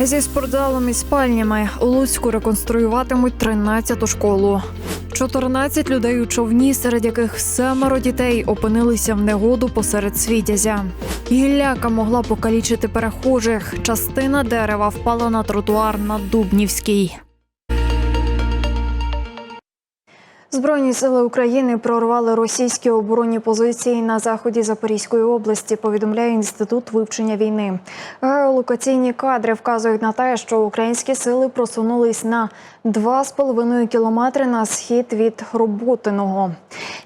Зі спортзалом і спальнями у Луцьку реконструюватимуть 13-ту школу. 14 людей у човні, серед яких семеро дітей опинилися в негоду посеред світязя. Гілляка могла покалічити перехожих. Частина дерева впала на тротуар на Дубнівській. Збройні сили України прорвали російські оборонні позиції на заході Запорізької області. Повідомляє інститут вивчення війни. Геолокаційні кадри вказують на те, що українські сили просунулись на 2,5 кілометри на схід від Роботиного.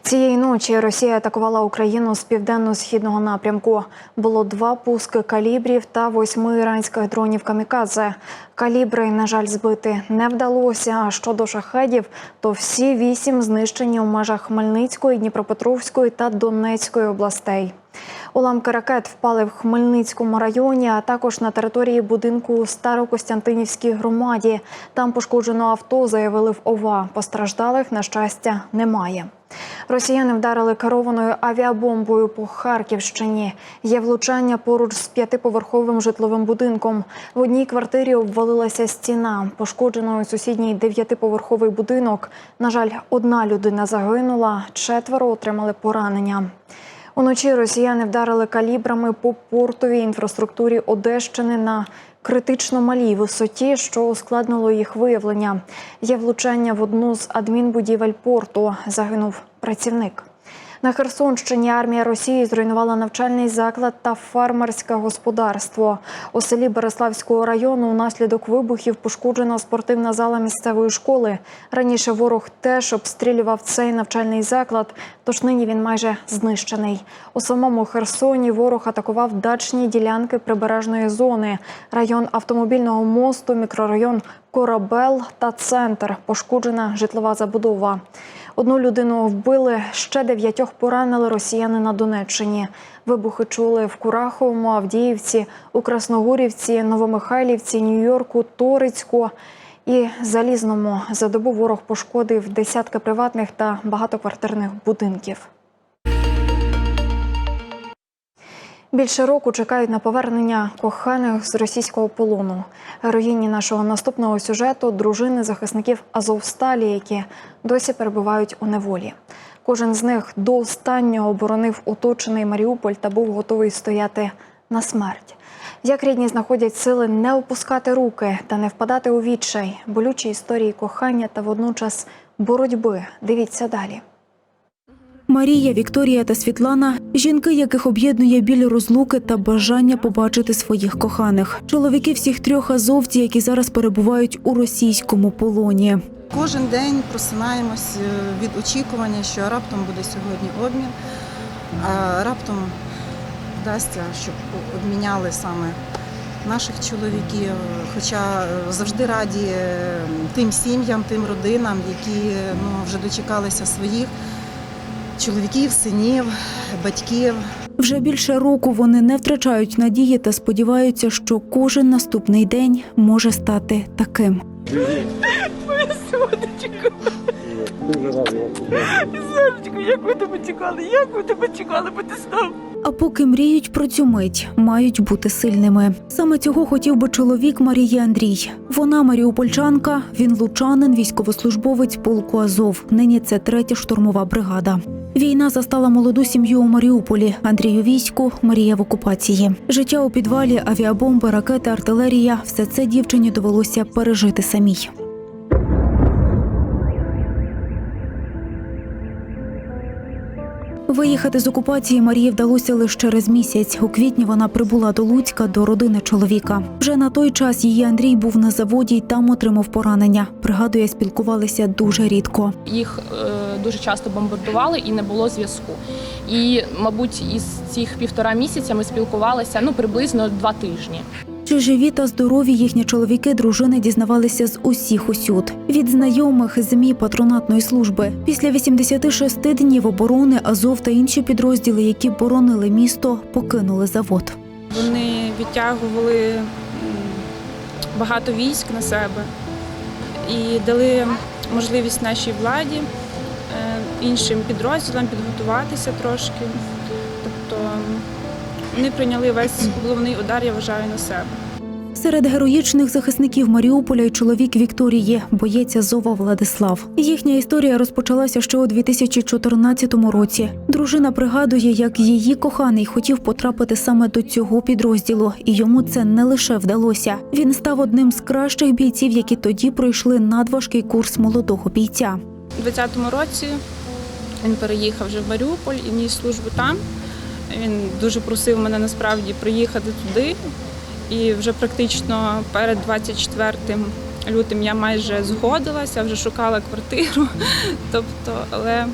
Цієї ночі Росія атакувала Україну з південно-східного напрямку. Було два пуски калібрів та восьми іранських дронів камікадзе. Калібри, на жаль, збити не вдалося. А щодо шахедів, то всі вісім знищені у межах Хмельницької, Дніпропетровської та Донецької областей. Уламки ракет впали в Хмельницькому районі, а також на території будинку Старокостянтинівській громаді. Там пошкоджено авто, заявили в ОВА. Постраждалих, на щастя, немає. Росіяни вдарили керованою авіабомбою по Харківщині. Є влучання поруч з п'ятиповерховим житловим будинком. В одній квартирі обвалилася стіна. Пошкоджено сусідній дев'ятиповерховий будинок. На жаль, одна людина загинула, четверо отримали поранення. Уночі росіяни вдарили калібрами по портовій інфраструктурі Одещини на критично малій висоті, що ускладнило їх виявлення. Є влучання в одну з адмінбудівель порту. Загинув працівник. На Херсонщині армія Росії зруйнувала навчальний заклад та фермерське господарство. У селі Береславського району унаслідок вибухів пошкоджена спортивна зала місцевої школи. Раніше ворог теж обстрілював цей навчальний заклад, тож нині він майже знищений. У самому Херсоні ворог атакував дачні ділянки прибережної зони, район автомобільного мосту, мікрорайон Корабел та центр. Пошкоджена житлова забудова. Одну людину вбили, ще дев'ятьох поранили росіяни на Донеччині. Вибухи чули в Кураховому, Авдіївці, у Красногорівці, Новомихайлівці, Нью-Йорку, Торицьку і Залізному. За добу ворог пошкодив десятки приватних та багатоквартирних будинків. Більше року чекають на повернення коханих з російського полону. Героїні нашого наступного сюжету дружини захисників Азовсталі, які досі перебувають у неволі. Кожен з них до останнього оборонив оточений Маріуполь та був готовий стояти на смерть. Як рідні знаходять сили не опускати руки та не впадати у відчай, болючі історії кохання та водночас боротьби. Дивіться далі. Марія, Вікторія та Світлана жінки, яких об'єднує біль розлуки та бажання побачити своїх коханих. Чоловіки всіх трьох азовці, які зараз перебувають у російському полоні. Кожен день просинаємось е, від очікування, що раптом буде сьогодні обмін, а раптом вдасться, щоб обміняли саме наших чоловіків. Хоча е, завжди раді е, тим сім'ям, тим родинам, які ну, вже дочекалися своїх чоловіків, синів, батьків. Вже більше року вони не втрачають надії та сподіваються, що кожен наступний день може стати таким. Сонечко, як ви тебе чекали, як ви тебе чекали, бо ти став. А поки мріють про цю мить, мають бути сильними. Саме цього хотів би чоловік Марії Андрій. Вона маріупольчанка, він лучанин, військовослужбовець полку Азов. Нині це третя штурмова бригада. Війна застала молоду сім'ю у Маріуполі. Андрій у війську, Марія в окупації. Життя у підвалі, авіабомби, ракети, артилерія все це дівчині довелося пережити самій. Виїхати з окупації Марії вдалося лише через місяць. У квітні вона прибула до Луцька до родини чоловіка. Вже на той час її Андрій був на заводі й там отримав поранення. Пригадує, спілкувалися дуже рідко. їх е, дуже часто бомбардували і не було зв'язку. І, мабуть, із цих півтора місяця ми спілкувалися ну приблизно два тижні. Адже живі та здорові їхні чоловіки дружини дізнавалися з усіх усюд від знайомих змі патронатної служби. Після 86 днів оборони Азов та інші підрозділи, які боронили місто, покинули завод. Вони відтягували багато військ на себе і дали можливість нашій владі, е, іншим підрозділам підготуватися трошки. Тобто вони прийняли весь головний удар, я вважаю, на себе. Серед героїчних захисників Маріуполя й чоловік Вікторії, боєць Азова Владислав. Їхня історія розпочалася ще у 2014 році. Дружина пригадує, як її коханий хотів потрапити саме до цього підрозділу, і йому це не лише вдалося. Він став одним з кращих бійців, які тоді пройшли надважкий курс молодого бійця. У 2020 році він переїхав вже в Маріуполь і ніс службу там. Він дуже просив мене насправді приїхати туди. І вже практично перед 24 лютим я майже згодилася, вже шукала квартиру. Тобто, але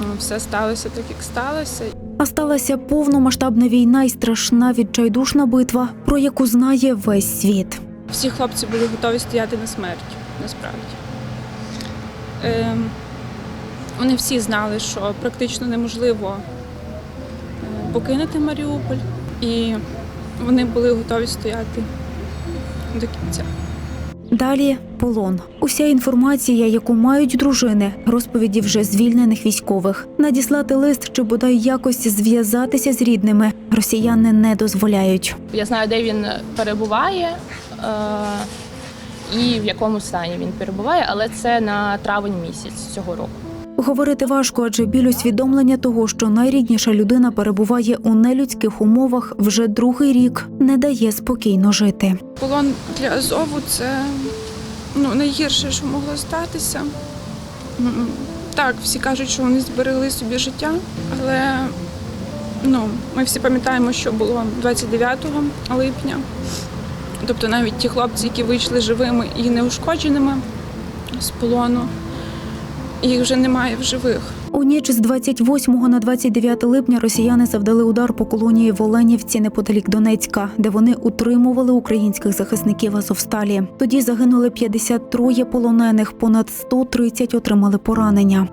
ну, все сталося так, як сталося. А сталася повномасштабна війна і страшна відчайдушна битва, про яку знає весь світ. Всі хлопці були готові стояти на смерть, насправді. Ем, вони всі знали, що практично неможливо е, покинути Маріуполь, і вони були готові стояти до кінця. Далі полон. Уся інформація, яку мають дружини, розповіді вже звільнених військових. Надіслати лист чи бодай якось зв'язатися з рідними росіяни не дозволяють. Я знаю, де він перебуває е, і в якому стані він перебуває, але це на травень місяць цього року. Говорити важко, адже біль усвідомлення того, що найрідніша людина перебуває у нелюдських умовах вже другий рік, не дає спокійно жити. Полон для Азову це ну, найгірше, що могло статися. Так, всі кажуть, що вони зберегли собі життя, але ну, ми всі пам'ятаємо, що було 29 липня. Тобто навіть ті хлопці, які вийшли живими і неушкодженими з полону, їх вже немає в живих. У ніч з 28 на 29 липня росіяни завдали удар по колонії в Оленівці неподалік Донецька, де вони утримували українських захисників Азовсталі. Тоді загинули 53 полонених, понад 130 отримали поранення.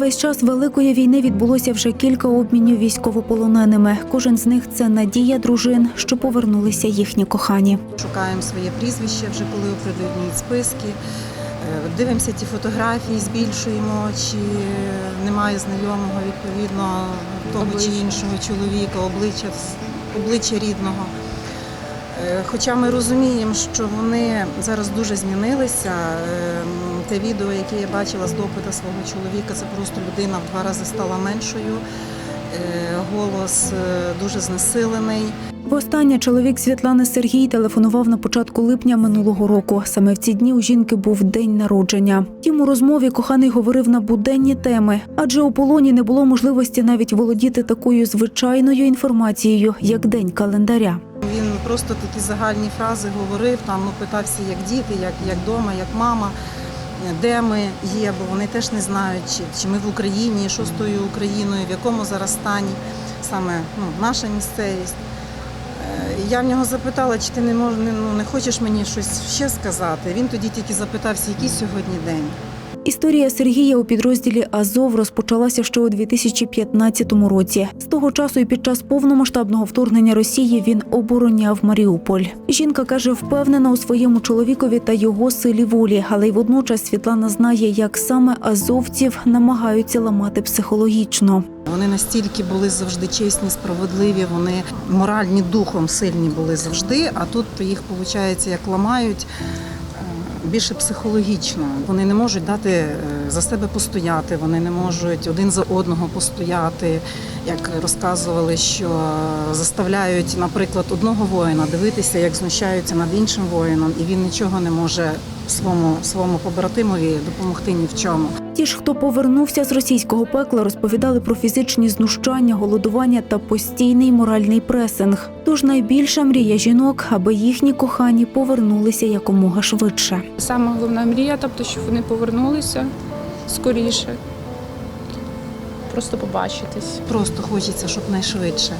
Весь час великої війни відбулося вже кілька обмінів військовополоненими. Кожен з них це надія дружин, що повернулися їхні кохані. Шукаємо своє прізвище, вже коли оприлюднюють списки. Е, Дивимося ті фотографії, збільшуємо, чи немає знайомого відповідно того чи іншого чоловіка, обличчя, обличчя рідного. Е, Хоча ми розуміємо, що вони зараз дуже змінилися. Те відео, яке я бачила з допита свого чоловіка, це просто людина в два рази стала меншою. Е, Голос е, дуже знесилений. Востаннє чоловік Світлани Сергій телефонував на початку липня минулого року. Саме в ці дні у жінки був день народження. Тім у розмові коханий говорив на буденні теми, адже у полоні не було можливості навіть володіти такою звичайною інформацією, як день календаря. Він просто такі загальні фрази говорив, там ну, питався, як діти, як, як дома, як мама, де ми є, бо вони теж не знають, чи, чи ми в Україні, що з тою Україною, в якому зараз стані саме ну, наша місцевість. Е, Я в нього запитала, чи ти не мож, ну, не хочеш мені щось ще сказати. Він тоді тільки запитався, який сьогодні день. Історія Сергія у підрозділі Азов розпочалася ще у 2015 році. З того часу і під час повномасштабного вторгнення Росії він обороняв Маріуполь. Жінка каже, впевнена у своєму чоловікові та його силі волі, але й водночас Світлана знає, як саме азовців намагаються ламати психологічно. Вони настільки були завжди чесні, справедливі, вони моральні духом сильні були завжди, а тут їх, виходить, як ламають більше психологічно. Вони не можуть дати е, за себе постояти, вони не можуть один за одного постояти. Як розказували, що заставляють, наприклад, одного воїна дивитися, як знущаються над іншим воїном, і він нічого не може своєму, своєму побратимові допомогти ні в чому. Ті ж, хто повернувся з російського пекла, розповідали про фізичні знущання, голодування та постійний моральний пресинг. Тож найбільша мрія жінок, аби їхні кохані повернулися якомога швидше. Саме головна мрія, тобто, щоб вони повернулися скоріше. Просто побачитись. Просто хочеться, щоб найшвидше.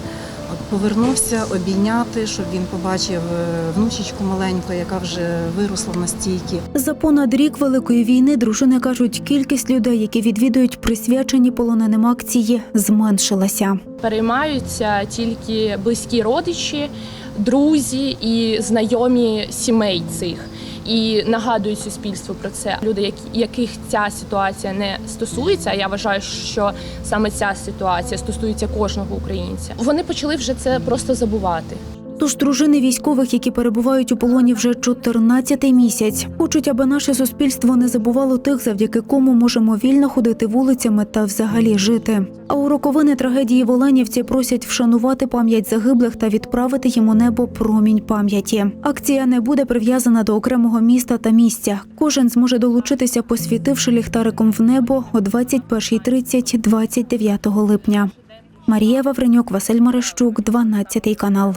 Повернувся, обійняти, щоб він побачив е, внучечку маленьку, яка вже виросла настільки. За понад рік великої війни дружини кажуть, кількість людей, які відвідують присвячені полоненим акції, зменшилася. Переймаються тільки близькі родичі, друзі і знайомі сімей цих. І нагадують суспільству про це. Люди, яких ця ситуація не стосується. Я вважаю, що саме ця ситуація стосується кожного українця. Вони почали вже це просто забувати. Тож дружини військових, які перебувають у полоні вже 14-й місяць, хочуть, аби наше суспільство не забувало тих, завдяки кому можемо вільно ходити вулицями та взагалі жити. А у роковини трагедії в Оленівці просять вшанувати пам'ять загиблих та відправити їм у небо промінь пам'яті. Акція не буде прив'язана до окремого міста та місця. Кожен зможе долучитися, посвітивши ліхтариком в небо о 21.30 29 липня. Марія Вавренюк, Василь Марищук, 12 канал.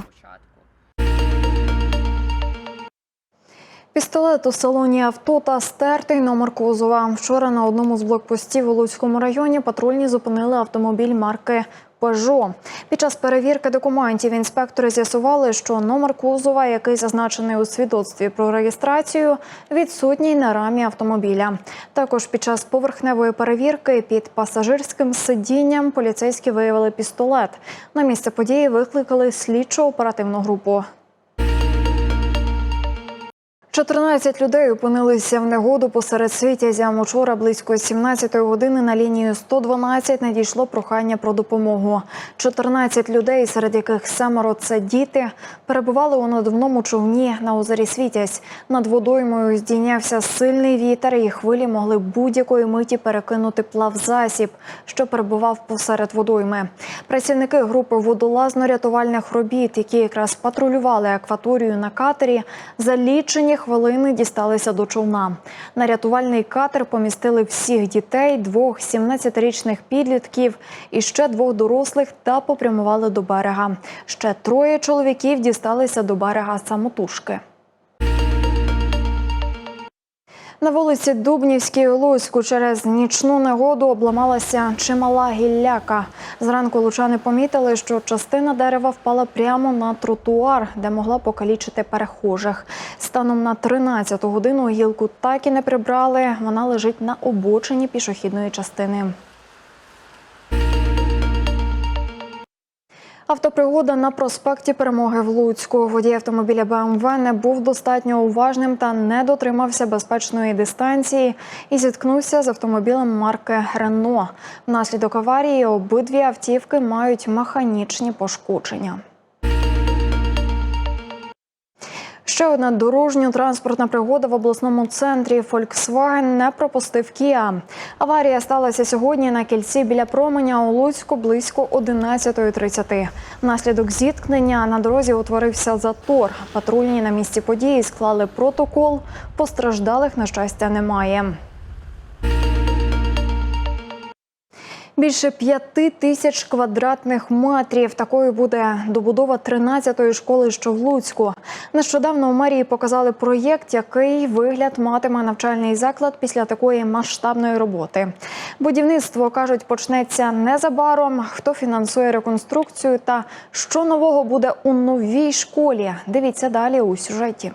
Пістолет у салоні авто та стертий номер кузова. Вчора на одному з блокпостів у Луцькому районі патрульні зупинили автомобіль марки Peugeot. Під час перевірки документів інспектори з'ясували, що номер кузова, який зазначений у свідоцтві про реєстрацію, відсутній на рамі автомобіля. Також під час поверхневої перевірки під пасажирським сидінням поліцейські виявили пістолет. На місце події викликали слідчо оперативну групу. 14 людей опинилися в негоду посеред світязям. Учора близько 17 години на лінію 112 надійшло прохання про допомогу. 14 людей, серед яких семеро це діти, перебували у надувному човні на озері Світязь. Над водоймою здійнявся сильний вітер, і хвилі могли будь-якої миті перекинути плавзасіб, що перебував посеред водойми. Працівники групи водолазно-рятувальних робіт, які якраз патрулювали акваторію на катері, за лічені хвилини дісталися до човна. На рятувальний катер помістили всіх дітей, двох 17-річних підлітків і ще двох дорослих та попрямували до берега. Ще троє чоловіків дісталися до берега самотужки. На вулиці Дубнівській у Луцьку через нічну негоду обламалася чимала гілляка. Зранку лучани помітили, що частина дерева впала прямо на тротуар, де могла покалічити перехожих. Станом на 13 годину гілку так і не прибрали. Вона лежить на обочині пішохідної частини. Автопригода на проспекті Перемоги в Луцьку. Водій автомобіля БМВ не був достатньо уважним та не дотримався безпечної дистанції і зіткнувся з автомобілем марки Рено. Внаслідок аварії обидві автівки мають механічні пошкодження. Ще одна дорожньо-транспортна пригода в обласному центрі. Volkswagen не пропустив Кіа. Аварія сталася сьогодні на кільці біля променя у Луцьку близько 11.30. Внаслідок зіткнення на дорозі утворився затор. Патрульні на місці події склали протокол. Постраждалих, на щастя, немає. Більше п'яти тисяч квадратних метрів. Такою буде добудова 13-ї школи, що в Луцьку. Нещодавно у мерії показали проєкт, який вигляд матиме навчальний заклад після такої масштабної роботи. Будівництво кажуть, почнеться незабаром. Хто фінансує реконструкцію та що нового буде у новій школі? Дивіться далі у сюжеті.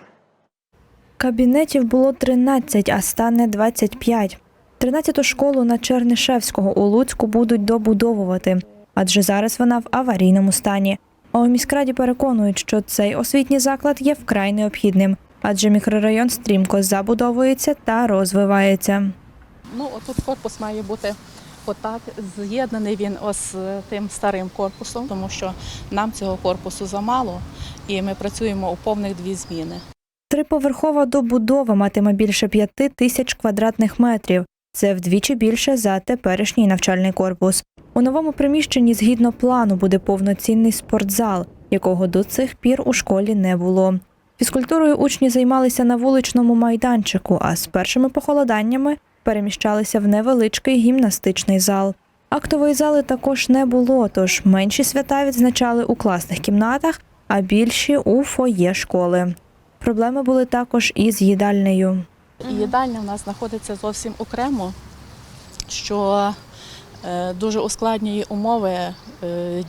Кабінетів було 13, а стане 25. 13-ту школу на Чернишевського у Луцьку будуть добудовувати, адже зараз вона в аварійному стані. А у міськраді переконують, що цей освітній заклад є вкрай необхідним, адже мікрорайон стрімко забудовується та розвивається. Ну, отут корпус має бути отак. З'єднаний він ось з тим старим корпусом, тому що нам цього корпусу замало, і ми працюємо у повних дві зміни. Триповерхова добудова матиме більше п'яти тисяч квадратних метрів. Це вдвічі більше за теперішній навчальний корпус. У новому приміщенні згідно плану буде повноцінний спортзал, якого до цих пір у школі не було. Фізкультурою учні займалися на вуличному майданчику, а з першими похолоданнями переміщалися в невеличкий гімнастичний зал. Актової зали також не було, тож менші свята відзначали у класних кімнатах, а більші у фоє школи. Проблеми були також і з їдальнею. І їдальня в нас знаходиться зовсім окремо. що е, дуже ускладнює умови е,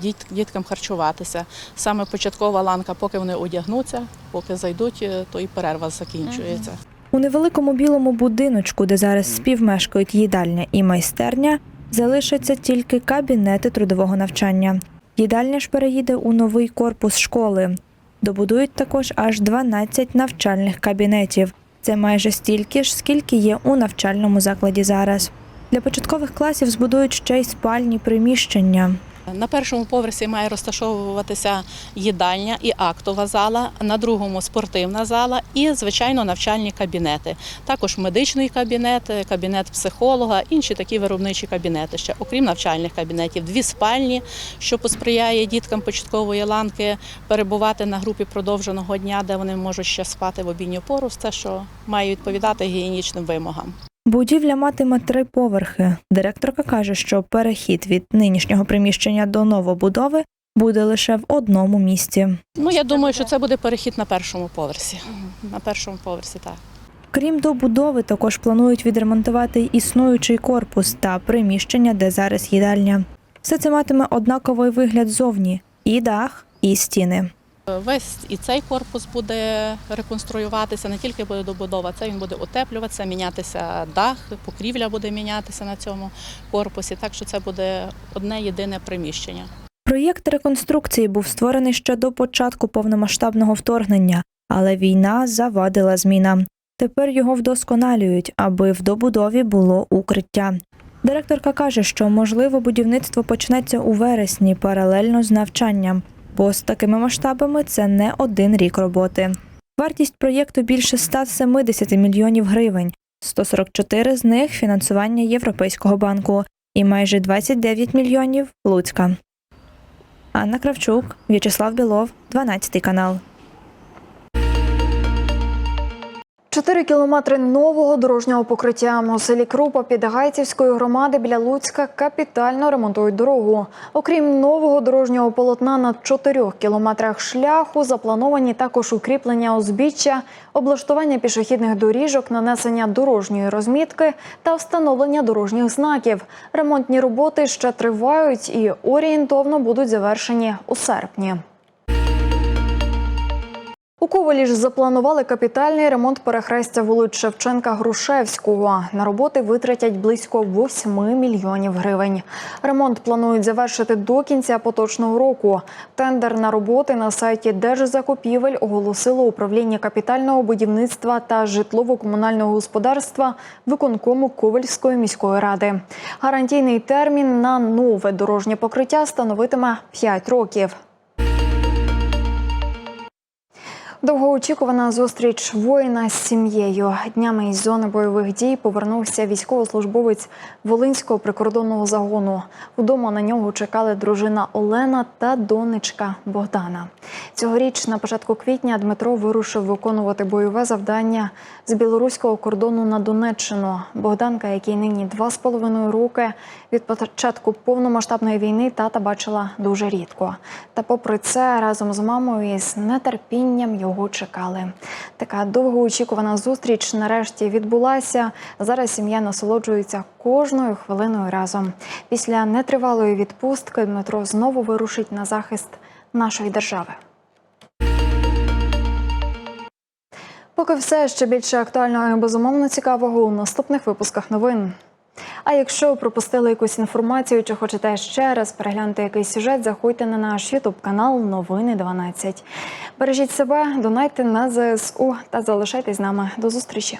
діт- діткам харчуватися. Саме початкова ланка, поки вони одягнуться, поки зайдуть, е, то і перерва закінчується. У невеликому білому будиночку, де зараз співмешкають їдальня і майстерня, залишаться тільки кабінети трудового навчання. Їдальня ж переїде у новий корпус школи. Добудують також аж 12 навчальних кабінетів. Це майже стільки ж, скільки є у навчальному закладі зараз. Для початкових класів збудують ще й спальні приміщення. На першому поверсі має розташовуватися їдальня і актова зала, на другому спортивна зала і, звичайно, навчальні кабінети. Також медичний кабінет, кабінет психолога, інші такі виробничі кабінети. Ще окрім навчальних кабінетів, дві спальні, що посприяє діткам початкової ланки перебувати на групі продовженого дня, де вони можуть ще спати в обідню пору. Все, що має відповідати гігієнічним вимогам. Будівля матиме три поверхи. Директорка каже, що перехід від нинішнього приміщення до новобудови буде лише в одному місці. Ну я думаю, що це буде перехід на першому поверсі. На першому поверсі так. Крім добудови, також планують відремонтувати існуючий корпус та приміщення, де зараз їдальня. Все це матиме однаковий вигляд зовні: і дах, і стіни. Весь і цей корпус буде реконструюватися, не тільки буде добудова, це він буде утеплюватися, мінятися дах, покрівля буде мінятися на цьому корпусі. Так що це буде одне єдине приміщення. Проєкт реконструкції був створений ще до початку повномасштабного вторгнення, але війна завадила змінам. Тепер його вдосконалюють, аби в добудові було укриття. Директорка каже, що можливо будівництво почнеться у вересні паралельно з навчанням, бо з такими масштабами це не один рік роботи. Вартість проєкту більше 170 мільйонів гривень, 144 з них фінансування Європейського банку і майже 29 мільйонів Луцька. Анна Кравчук, В'ячеслав Білов, 12 канал. Чотири кілометри нового дорожнього покриття у селі Крупа під Гайцівської громади біля Луцька капітально ремонтують дорогу. Окрім нового дорожнього полотна на чотирьох кілометрах шляху, заплановані також укріплення узбіччя, облаштування пішохідних доріжок, нанесення дорожньої розмітки та встановлення дорожніх знаків. Ремонтні роботи ще тривають і орієнтовно будуть завершені у серпні. У Ковалі ж запланували капітальний ремонт перехрестя вулиць Шевченка Грушевського. На роботи витратять близько 8 мільйонів гривень. Ремонт планують завершити до кінця поточного року. Тендер на роботи на сайті Держзакупівель оголосило управління капітального будівництва та житлово-комунального господарства виконкому Ковальської міської ради. Гарантійний термін на нове дорожнє покриття становитиме 5 років. Довгоочікувана зустріч воїна з сім'єю. Днями із зони бойових дій повернувся військовослужбовець Волинського прикордонного загону. Вдома на нього чекали дружина Олена та донечка Богдана. Цьогоріч, на початку квітня, Дмитро вирушив виконувати бойове завдання з білоруського кордону на Донеччину. Богданка, який нині два з половиною роки від початку повномасштабної війни, тата бачила дуже рідко. Та, попри це, разом з мамою із нетерпінням його чекали. Така довгоочікувана зустріч нарешті відбулася. Зараз сім'я насолоджується кожною хвилиною разом. Після нетривалої відпустки Дмитро знову вирушить на захист нашої держави. Поки все ще більше актуального і безумовно цікавого у наступних випусках новин. А якщо пропустили якусь інформацію чи хочете ще раз переглянути якийсь сюжет, заходьте на наш Ютуб канал Новини 12. Бережіть себе, донайте на ЗСУ та залишайтесь з нами. До зустрічі.